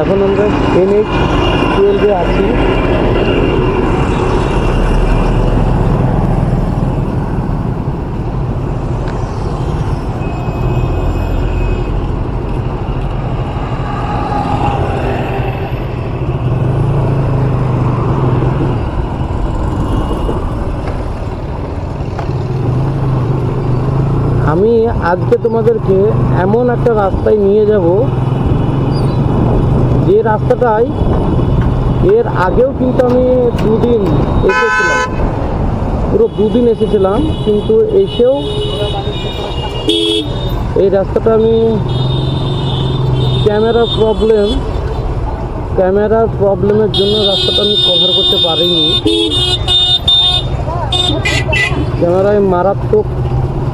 এখন আমরা N H টুয়েলভে আছি। আমি আজকে তোমাদেরকে এমন একটা রাস্তায় নিয়ে যাব যে রাস্তাটায় এর আগেও কিন্তু আমি দুদিন এসেছিলাম। পুরো দুদিন এসেছিলাম, কিন্তু এসেও এই রাস্তাটা আমি ক্যামেরার প্রবলেম ক্যামেরার প্রবলেমের জন্য রাস্তাটা আমি কভার করতে পারিনি। ক্যামেরায় মারাত্মক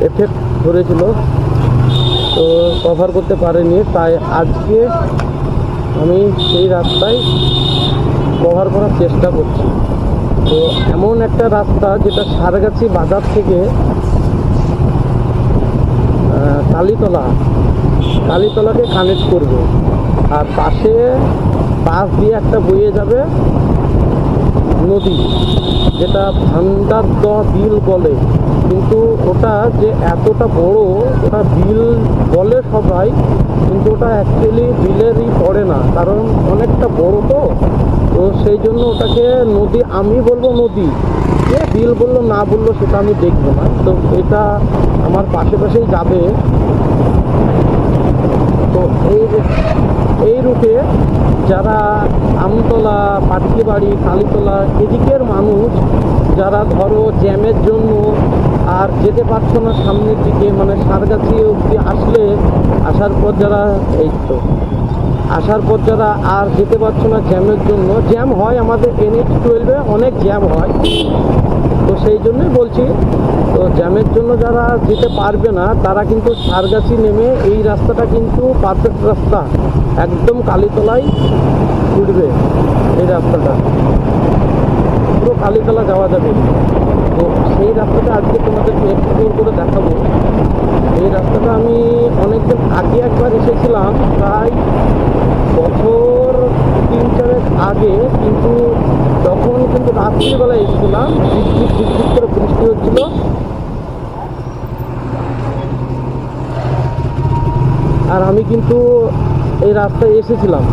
এফেক্ট ধরেছিল, তো কভার করতে পারিনি, তাই আজকে আমি সেই রাস্তায় কভার করার চেষ্টা করছি। তো এমন একটা রাস্তা যেটা সারগাছি বাজার থেকে কালীতলা, কালীতলাকে কানেক্ট করবে। আর পাশে পাশ দিয়ে একটা বয়ে যাবে নদী, যেটা ভান্ডার বিল বলে। কিন্তু ওটা যে এতটা বড়, ওটা বিল বলে সবাই, কিন্তু ওটা অ্যাকচুয়ালি বিলেরই পড়ে না। কারণ অনেকটা বড় তো। তো সেই জন্য ওটাকে নদী, আমি বলব নদী। যে বিল বলল, না বলল, সেটা আমি দেখব না। তো এটা আমার পাশে পাশেই যাবে। তো এই এই রুটে যারা আমতলা, পাটকিবাড়ি, কালীতলা, এদিকের মানুষ, যারা ধরো জ্যামের জন্য আর যেতে পারছ না সামনের দিকে মানে সারগাছি অবধি আসলে আসার পর যারা, এই তো, আসার পর যারা আর যেতে পারছ না জ্যামের জন্য, জ্যাম হয় আমাদের এনএইচ টুয়েলভে অনেক জ্যাম হয়। তো সেই জন্যই বলছি, তো জ্যামের জন্য যারা যেতে পারবে না, তারা কিন্তু সারগাছি নেমে এই রাস্তাটা কিন্তু পারফেক্ট রাস্তা। একদম কালীতলায় উঠবে এই রাস্তাটা। পুরো কালীতলা যাওয়া যাবে। তো সেই রাস্তাটা আজকে তোমাদেরকে এক্সপ্লোর করে দেখাবো। এই রাস্তাটা আমি অনেকদিন আগে একবার এসেছিলাম, প্রায় বছর তিন চারেক আগে, কিন্তু তখন কিন্তু রাত্রিবেলা এসেছিলাম ঝিকঝিক ঝিকঝিক করে বৃষ্টি হচ্ছিল। আর আমি কিন্তু এই রাস্তায় এসেছিলাম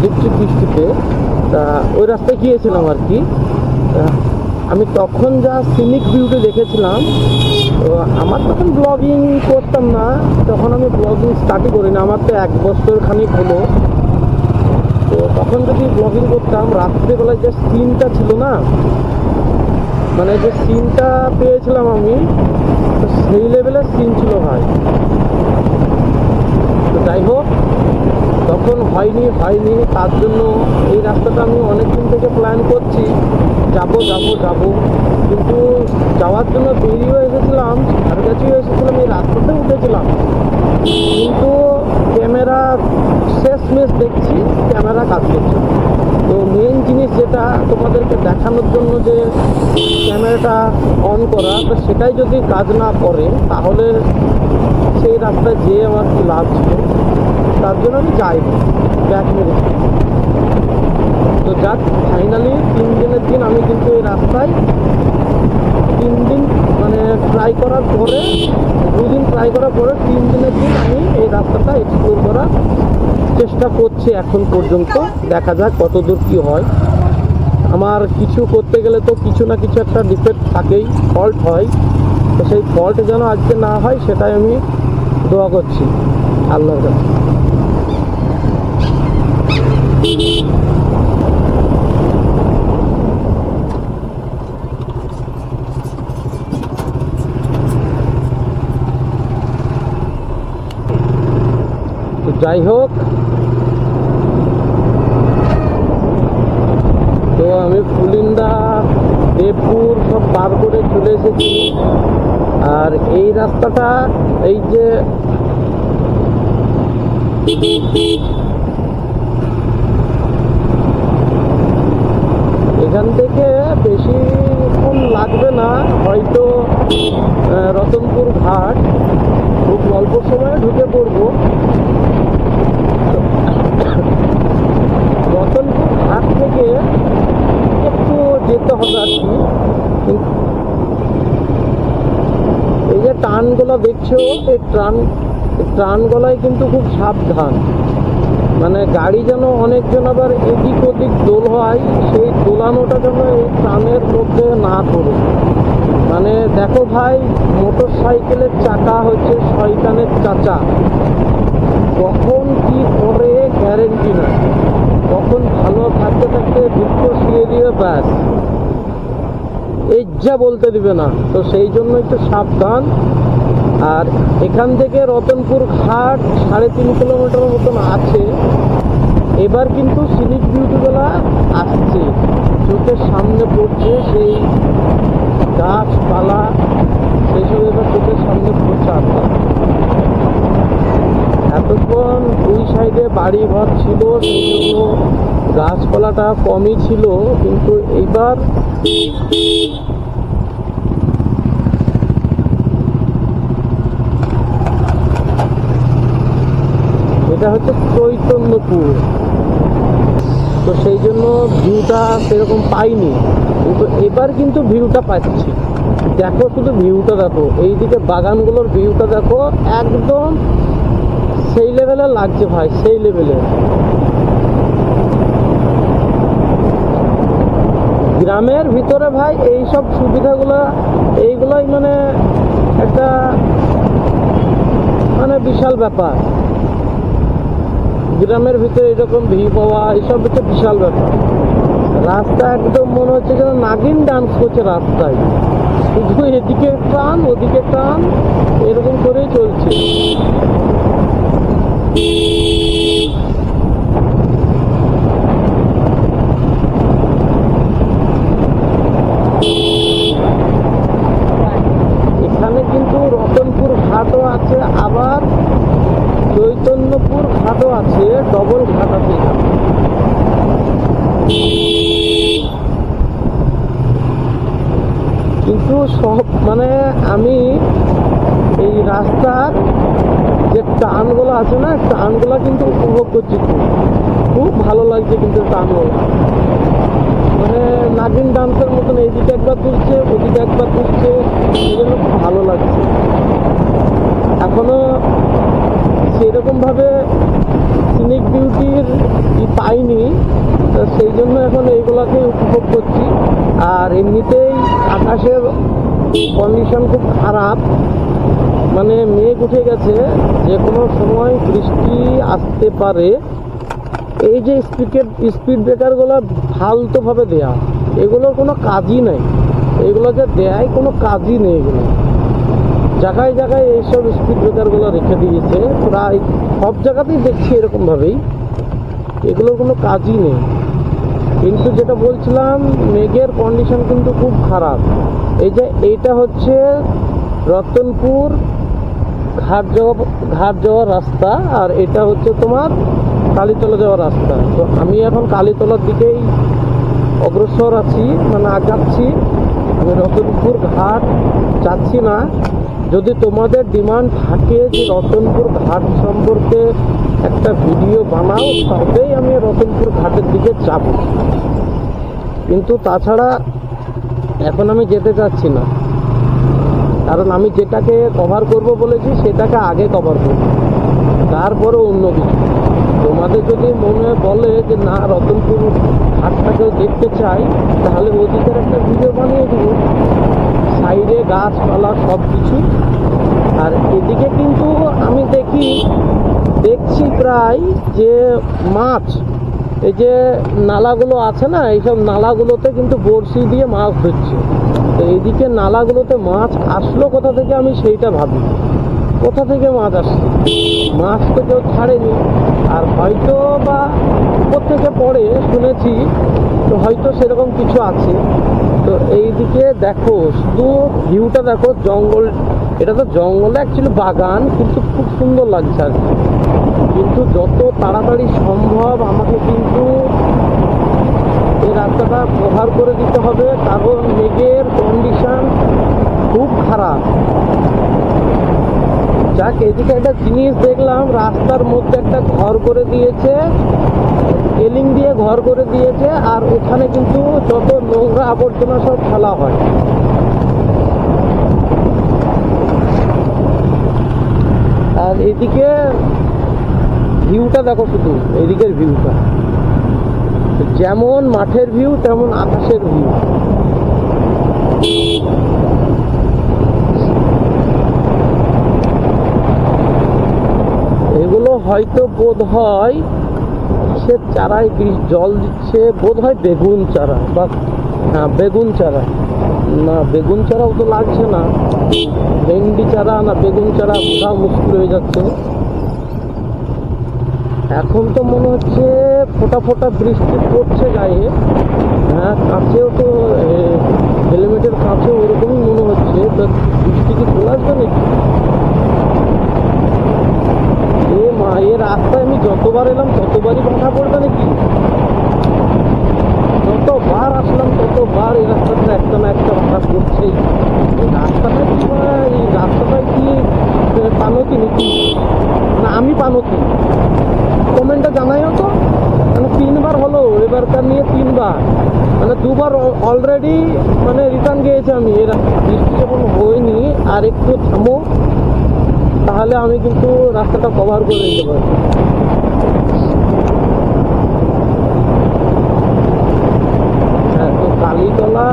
ঝিকঝিক বৃষ্টিতে। তা ওই রাস্তায় গিয়েছিলাম আর কি। আমি তখন যা সিনিক ভিউতে দেখেছিলাম, তো আমার তখন ব্লগিং করতাম না, তখন আমি ব্লগিং স্টার্টই করি না আমার তো এক বছর খানিক হলো। তো তখন যদি ব্লগিং করতাম, রাত্রিবেলায় যে সিনটা ছিল না মানে যে সিনটা পেয়েছিলাম আমি, তো সেই লেভেলের সিন ছিল ভাই। তো যাই হোক, তখন হয়নি হয়নি, তার জন্য এই রাস্তাটা আমি অনেক দিন থেকে প্ল্যান করছি। যাব যাব যাব। কিন্তু যাওয়ার জন্য বেরিয়েও এসেছিলাম আর কাছেও এসেছিলাম এই রাস্তাতে উঠেছিলাম। কিন্তু ক্যামেরা শেষ মেশ দেখছি, ক্যামেরা কাজ করছে। তো মেন জিনিস যেটা তোমাদেরকে দেখানোর জন্য যে ক্যামেরাটা অন করা, তো সেটাই যদি কাজ না করে, তাহলে সেই রাস্তায় যেয়ে আমার লাভ ছিল? তার জন্য আমি যাইনি। ব্যাক মেরেছি তো যাক ফাইনালি তিন দিনের দিন আমি কিন্তু এই রাস্তায় তিন দিন মানে ট্রাই করার পরে দুদিন ট্রাই করার পরে তিন দিনের দিন আমি এই রাস্তাটা এক্সপ্লোর করার চেষ্টা করছি এখন পর্যন্ত। দেখা যাক কতদূর কী হয়। আমার কিছু করতে গেলে তো কিছু না কিছু একটা ডিফেক্ট থাকেই ফল্ট হয়। তো সেই ফল্ট যেন আজকে না হয়, সেটাই আমি দোয়া করছি আল্লাহর কাছে। যাই হোক। তো আমি পুলিন্দা দেবপুর সব পার করে চলে এসেছি। আর এই রাস্তাটা, এই যে এখান থেকে বেশিক্ষণ লাগবে না, হয়তো রতনপুর ঘাট। খুব অল্প সময়ে ঢুকে পড়ব রতনপুর ঘাট থেকে একটু যেতে হবে আর কি। এই যে টানগুলো দেখছ, এই ট্রান এই ট্রানগুলাই কিন্তু খুব সাবধান। মানে গাড়ি যেন অনেকজন আবার এদিক ওদিক দোল হয়, সেই দোলানোটা যেন এই ট্রানের মধ্যে না পড়ে। মানে দেখো ভাই মোটর সাইকেলের চাকা হচ্ছে শয়তানের চাচা। কখন কি করে গ্যারেন্টি না কখন ভালো থাকতে থাকতে দুঃখ শুয়ে দিয়ে ব্যাস। যা বলতে দিবে না। তো সেই জন্য একটু সাবধান। আর এখান থেকে রতনপুর ঘাট সাড়ে তিন কিলোমিটার মতন আছে। এবার কিন্তু সিনিক বিউটিগুলা আসছে। চোখের সামনে পড়ছে সেই গাছপালা। সেসব এবার চোখের সামনে পড়ছে আস্তে আস্তে। এতক্ষণ দুই সাইডে বাড়ি ঘর ছিল সেই জন্য গাছপালাটা কমই ছিল, কিন্তু এইবার এটা হচ্ছে চৈতন্যপুর। তো সেই জন্য ভিউটা সেরকম পাইনি, কিন্তু এবার কিন্তু ভিউটা পাচ্ছি। দেখো শুধু ভিউটা দেখো, এইদিকে বাগানগুলোর ভিউটা দেখো, একদম সেই লেভেলে লাগছে ভাই, সেই লেভেলে গ্রামের ভিতরে ভাই এই সব সুবিধাগুলো, এইগুলোই মানে একটা মানে বিশাল ব্যাপার। গ্রামের ভিতরে এরকম ভিউ পাওয়া, এইসব হচ্ছে বিশাল ব্যাপার। রাস্তা একদম মনে হচ্ছে যেন নাগিন ডান্স করছে রাস্তায়। শুধু এদিকে টান, ওদিকে টান, এরকম করেই চলছে এখানে কিন্তু রতনপুর ঘাটও আছে আবার চৈতন্যপুর ঘাটও আছে ডবল ঘাট আছে এখানে। কিন্তু সব মানে আমি এই রাস্তার যে টানগুলো আছে না, টানগুলো কিন্তু উপভোগ করছি খুব। ভালো লাগছে কিন্তু টানগুলো। মানে নাগিন ডান্সের মতন এইদিকে একবার তুলছে, ওদিকে একবার তুলছে জন্য খুব ভালো লাগছে। এখনও সেরকম ভাবে সিনিক বিউটির পাইনি সেই জন্য এখন এইগুলাকে উপভোগ করছি। আর এমনিতেই আকাশের কন্ডিশন খুব খারাপ। মানে মেঘ উঠে গেছে, যে কোনো সময় বৃষ্টি আসতে পারে। এই যে স্পিডের স্পিড ব্রেকারগুলো ফালতুভাবে দেয়া, এগুলোর কোনো কাজই নেই। এগুলো যে দেয় কোনো কাজই নেই এগুলো। জায়গায় জায়গায় এইসব স্পিড ব্রেকারগুলো রেখে দিয়েছে, প্রায় সব জায়গাতেই দেখছি এরকমভাবেই। এগুলোর কোনো কাজই নেই। কিন্তু যেটা বলছিলাম, মেঘের কন্ডিশন কিন্তু খুব খারাপ। এই যে এইটা হচ্ছে রতনপুর ঘাট যাওয়া, ঘাট যাওয়ার রাস্তা, আর এটা হচ্ছে তোমার কালীতলা যাওয়ার রাস্তা। তো আমি এখন কালীতলার দিকেই অগ্রসর আছি মানে আগাচ্ছি আমি রতনপুর ঘাট যাচ্ছি না। যদি তোমাদের ডিমান্ড থাকে যে রতনপুর ঘাট সম্পর্কে একটা ভিডিও বানাও, তবেই আমি রতনপুর ঘাটের দিকে যাব। কিন্তু তাছাড়া এখন আমি যেতে চাচ্ছি না। কারণ আমি যেটাকে কভার করব বলেছি, সেটাকে আগে কভার করব। তারপরে অন্য কিছু। তোমাদের যদি মনে বলে যে, না, রতনপুর ঘাটটাকেও দেখতে চাই, তাহলে ওদিকের একটা ভিডিও বানিয়ে দেবো। সাইডে গাছপালা সব কিছু আর এদিকে কিন্তু আমি দেখি, দেখছি প্রায় যে মাছ, এই যে নালাগুলো আছে না, এইসব নালাগুলোতে কিন্তু বড়শি দিয়ে মাছ ধরছে। তো এইদিকে নালাগুলোতে মাছ আসলো কোথা থেকে আমি সেইটা ভাবি কোথা থেকে মাছ আসছে? মাছ তো কেউ ছাড়েনি। আর হয়তো বা থেকে পড়ে, শুনেছি। তো হয়তো সেরকম কিছু আছে। তো এইদিকে দেখো, শুধু ভিউটা দেখো, জঙ্গল, এটা তো জঙ্গলে অ্যাকচুয়ালি বাগান, কিন্তু খুব সুন্দর লাগছে আর কিন্তু যত তাড়াতাড়ি সম্ভব আমাকে কিন্তু রাস্তাটা কভার করে দিতে হবে। কারণ মেঘের কন্ডিশন খুব খারাপ। যাক, এদিকে একটা জিনিস দেখলাম, রাস্তার মধ্যে একটা ঘর করে দিয়েছে। রেলিং দিয়ে ঘর করে দিয়েছে, আর ওখানে কিন্তু যত নোংরা আবর্জনা সব ফেলা হয়। আর এদিকে ভিউটা দেখো শুধু, এদিকের ভিউটা। যেমন মাঠের ভিউ তেমন আকাশের ভিউ এগুলো হয়তো বোধ হয় সে চারায় জল দিচ্ছে? বোধ হয় বেগুন চারা বা হ্যাঁ বেগুন চারা। না, বেগুন চারাও তো লাগছে না। ভেন্ডি চারা, না, বেগুন চারা বোঝা মুশকিল হয়ে যাচ্ছে। এখন তো মনে হচ্ছে ফোটা ফোটা বৃষ্টি পড়ছে গায়ে। হ্যাঁ কাছেও তো হেলমেটের কাছেও ওরকমই মনে হচ্ছে। বৃষ্টি কি চলে আসবে নাকি? এ মা রাস্তায় আমি যতবার এলাম, ততবারই ভাঙা পড়বে নাকি? যতবার আসলাম, ততবার এই রাস্তাটা একটা না একটা ভাঙা পড়ছেই। এই রাস্তাটা কি এই রাস্তাটায় কি পানতি নাকি? না, আমি পানতি। কমেন্টে জানাইও তো। মানে তিনবার হলো এবারকার নিয়ে তিনবার। মানে দুবার অলরেডি মানে রিটার্ন গিয়েছে আমি। এর বৃষ্টি যখন হয়নি আর একটু থামো, তাহলে আমি কিন্তু রাস্তাটা কভার করে দিতে পারব হ্যাঁ তো কালীতলা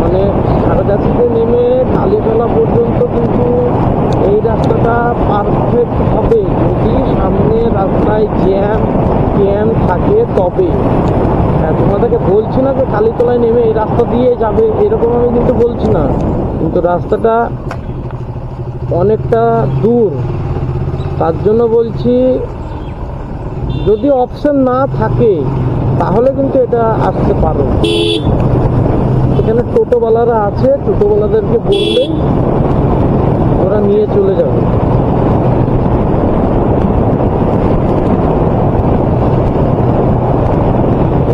মানে সারগাছিতে নেমে কালীতলা পর্যন্ত কিন্তু এই রাস্তাটা পারফেক্ট হবে যদি সামনে রাস্তায় জ্যাম জ্যাম থাকে তবে হ্যাঁ তোমাদেরকে বলছি না যে কালীতলায় নেমে এই রাস্তা দিয়ে যাবে, এরকম আমি কিন্তু বলছি না। কিন্তু রাস্তাটা অনেকটা দূর। তার জন্য বলছি, যদি অপশন না থাকে, তাহলে কিন্তু এটা আসতে পারো। এখানে টোটোওয়ালারা আছে, টোটোওয়ালাদেরকে বললেই ওরা নিয়ে চলে যাবে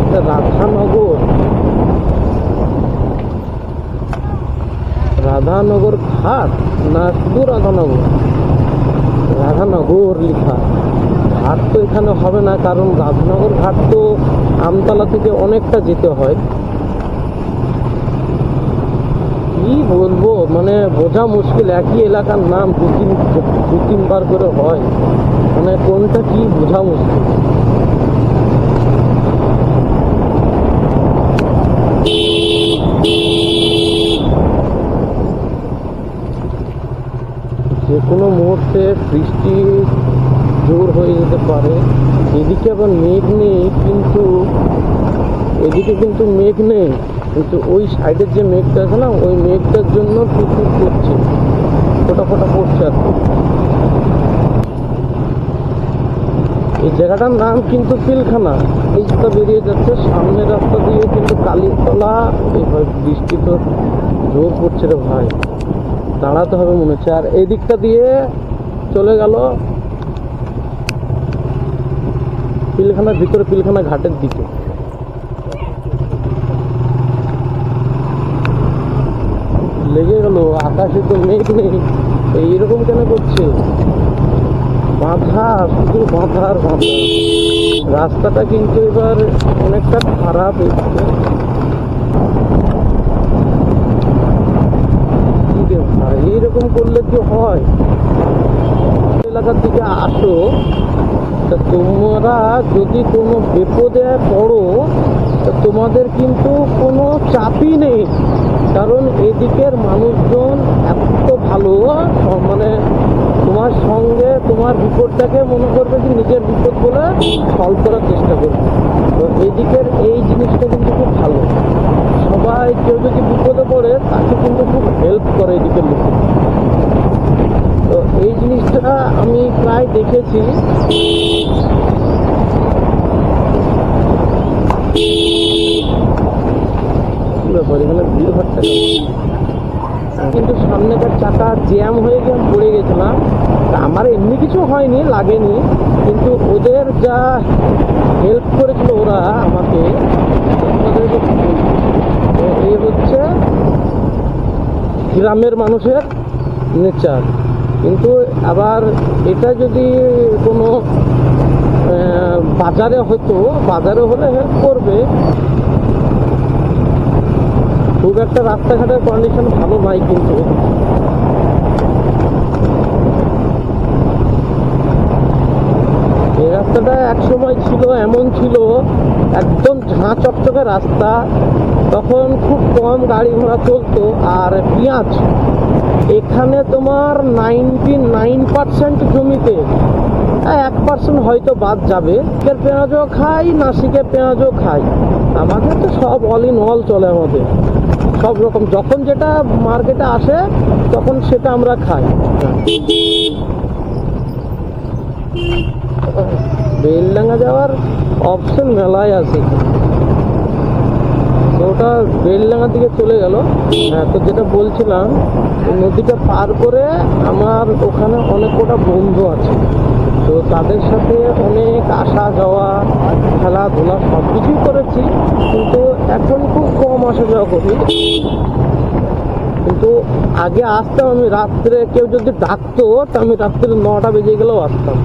এটা রাধানগর রাধানগর ঘাট না শুধু রাধানগর লিখা। ঘাট তো এখানে হবে না, কারণ রাধানগর ঘাট তো আমতলা থেকে অনেকটা যেতে হয়। কি বলব মানে বোঝা মুশকিল, একই এলাকার নাম দু তিন দু তিনবার করে হয়। মানে কোনটা কি বোঝা মুশকিল যে কোনো মুহূর্তে বৃষ্টি জোর হয়ে যেতে পারে। এদিকে আবার মেঘ নেই, কিন্তু এদিকে কিন্তু মেঘ নেই। কিন্তু ওই সাইডের যে মেঘটা আছে না, ওই মেঘটার জন্য টুকটুক করছে ফোটা ফোটা পড়ছে আর। এই জায়গাটার নাম কিন্তু পিলখানা এই রাস্তা বেরিয়ে যাচ্ছে, সামনের রাস্তা দিয়ে কিন্তু কালীতলা এই বৃষ্টি তো জোর পড়ছে রে ভাই। দাঁড়াতে হবে মনে হচ্ছে। আর এই দিকটা দিয়ে চলে গেল পিলখানার ভিতরে, পিলখানা ঘাটের দিকে। লেগে গেল, আকাশে তো মেঘ নেই। এইরকম কেন করছে? বাঁধা, শুধু বাঁধা আর বাঁধা। রাস্তাটা কিন্তু এবার অনেকটা খারাপ হচ্ছে কি রে ভাই, এইরকম করলে কি হয়। এলাকার দিকে আসো। তা তোমরা যদি কোনো বিপদে পড়ো, তা তোমাদের কিন্তু কোনো চাপই নেই। কারণ এদিকের মানুষজন এত ভালো মানে তোমার সঙ্গে তোমার বিপদটাকে মনে করবে যে নিজের বিপদ বলে সলভ করার চেষ্টা করবে। তো এদিকের এই জিনিসটা কিন্তু খুব ভালো। সবাই কেউ যদি বিপদে পড়ে, তাকে কিন্তু খুব হেল্প করে এদিকের লোক তো এই জিনিসটা আমি প্রায় দেখেছি। কি ব্যাপার এখানে ভিড় ভাট্টা কিন্তু সামনেকার চাকা জ্যাম হয়ে গিয়ে পড়ে গেছিলাম তা আমার এমনি কিছু হয়নি লাগেনি। কিন্তু ওদের যা হেল্প করেছিল ওরা আমাকে এই হচ্ছে গ্রামের মানুষের নেচার। কিন্তু আবার এটা যদি কোনো বাজারে হতো বাজারে হলে হেল্প করবে। খুব একটা রাস্তাঘাটের কন্ডিশন ভালো নয় কিন্তু। এই রাস্তাটা এক সময় ছিল, এমন ছিল, একদম ঝাঁ চকচকে রাস্তা। তখন খুব কম গাড়ি ঘোড়া চলতো, আর পেঁয়াজ এখানে তোমার নাইনটি নাইন পার্সেন্ট জমিতে এক পার্সেন্ট হয়তো বাদ যাবে। পেঁয়াজও খাই, নাসিকের পেঁয়াজও খাই। আমাদের তো সব অল ইন অল চলে আমাদের। সব রকম, যখন যেটা মার্কেটে আসে, তখন সেটা আমরা খাই। বেলডাঙ্গা যাওয়ার অপশন মেলায় আছে। ওটা বেলডাঙ্গা দিকে চলে গেল। হ্যাঁ তো যেটা বলছিলাম নদীটা পার করে আমার ওখানে অনেক কটা বন্ধু আছে। তো তাদের সাথে অনেক আসা যাওয়া, খেলাধুলা সব কিছুই করেছি, কিন্তু এখন খুব কম আসা যাওয়া করি। কিন্তু আগে আসতাম আমি, রাত্রে কেউ যদি ডাকতো, তা আমি রাত্রে নটা বেজে গেলেও আসতাম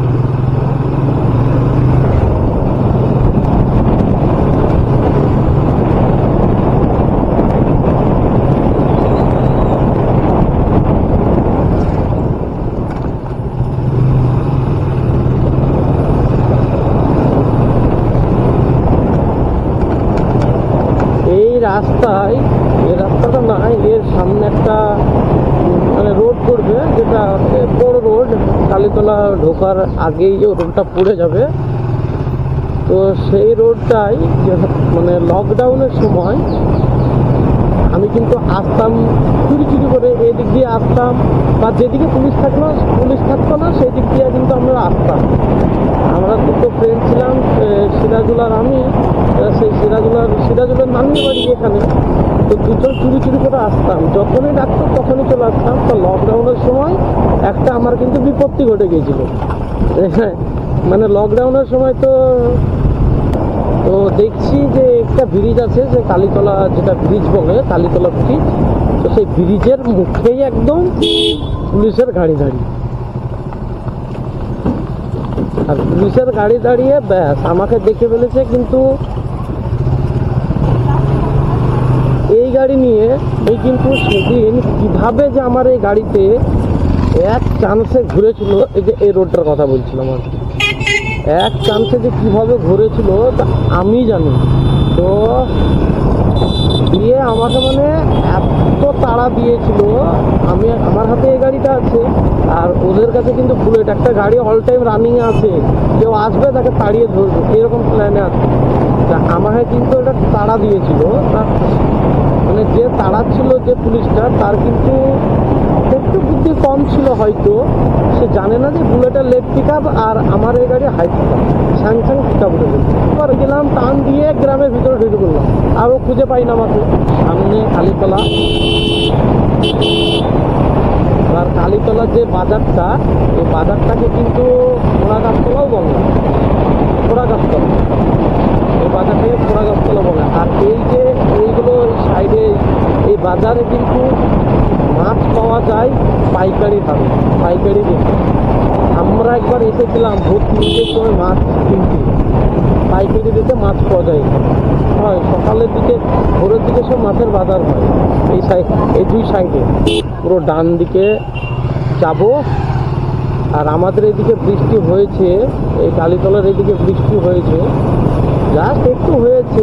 এই রাস্তায় এই রাস্তাটা না এর সামনে একটা উম, মানে রোড করবে যেটা এ, বড় রোড কালীতলা ঢোকার আগেই যে রোডটা পড়ে যাবে তো সেই রোডটাই মানে লকডাউনের সময় আমি কিন্তু আসতাম, চুরি চুরি করে এদিক দিয়ে আসতাম, বা যেদিকে পুলিশ থাকল, পুলিশ থাকতো না সেই দিক দিয়ে কিন্তু আমরা আসতাম। আমরা দুটো ফ্রেন্ড ছিলাম সিরাজুলার আমি সেই সিরাজুলার সিরাজুলার নানির বাড়ি এখানে। তো দুজন চুরি চুরি করে আসতাম। যখনই ডাকতো, তখনই চলে আসতাম। তো লকডাউনের সময় একটা আমার কিন্তু বিপত্তি ঘটে গিয়েছিল। মানে লকডাউনের সময় তো তো দেখছি যে একটা ব্রিজ আছে, যে কালীতলা যেটা ব্রিজ বলে, কালীতলা ব্রিজ তো সেই ব্রিজের মুখেই একদম পুলিশের গাড়ি দাঁড়িয়ে আর পুলিশের গাড়ি দাঁড়িয়ে, ব্যাস, আমাকে দেখে ফেলেছে কিন্তু এই গাড়ি নিয়ে এই কিন্তু সেদিন কীভাবে যে আমার এই গাড়িতে এক চান্সে ঘুরেছিল, এই যে এই রোডটার কথা বলছিলাম আর। এক চান্সে যে কীভাবে ঘুরেছিল তা আমি জানি। তো দিয়ে আমাকে মানে এত তাড়া দিয়েছিল, আমি আমার হাতে এই গাড়িটা আছে, আর ওদের কাছে কিন্তু বুলেট, একটা গাড়ি অল টাইম রানিং আছে। কেউ আসবে তাকে তাড়িয়ে ধরবে, এরকম প্ল্যানে আছে। তা আমাকে কিন্তু এটা তাড়া দিয়েছিল তার মানে যে তাড়াচ্ছিল যে পুলিশটা, তার কিন্তু একটু বুদ্ধি কম ছিল হয়তো। সে জানে না যে বুলেটের লেট পিক আর আমার এই গাড়ি হাই পিক আপ স্যাংস্যাং পিক আপ উঠে এবার গেলাম টান দিয়ে গ্রামের ভিতরে ঢুকে পড়লাম। আর ও খুঁজে পাই না আমাকে সামনে কালীতলা। আর কালীতলার যে বাজারটা, এই বাজারটাকে কিন্তু ঘোড়া গাছতলাও বলে। ঘোড়া গাছতলা এই বাজারটাকে ঘোড়া গাছতলা বলে। আর এই যে বাজারে কিন্তু মাছ পাওয়া যায় পাইকারি দামে পাইকারি রেটে। আমরা একবার এসেছিলাম, ভোট তিনটের সময় মাছ কিনতে। পাইকারি রেটে মাছ পাওয়া যায় হয়, সকালের দিকে, ভোরের দিকে সব মাছের বাজার হয়। এই সাইড এই দুই সাইডে। পুরো ডান দিকে যাব। আর আমাদের এদিকে বৃষ্টি হয়েছে, এই কালীতলার এদিকে বৃষ্টি হয়েছে। জাস্ট একটু হয়েছে।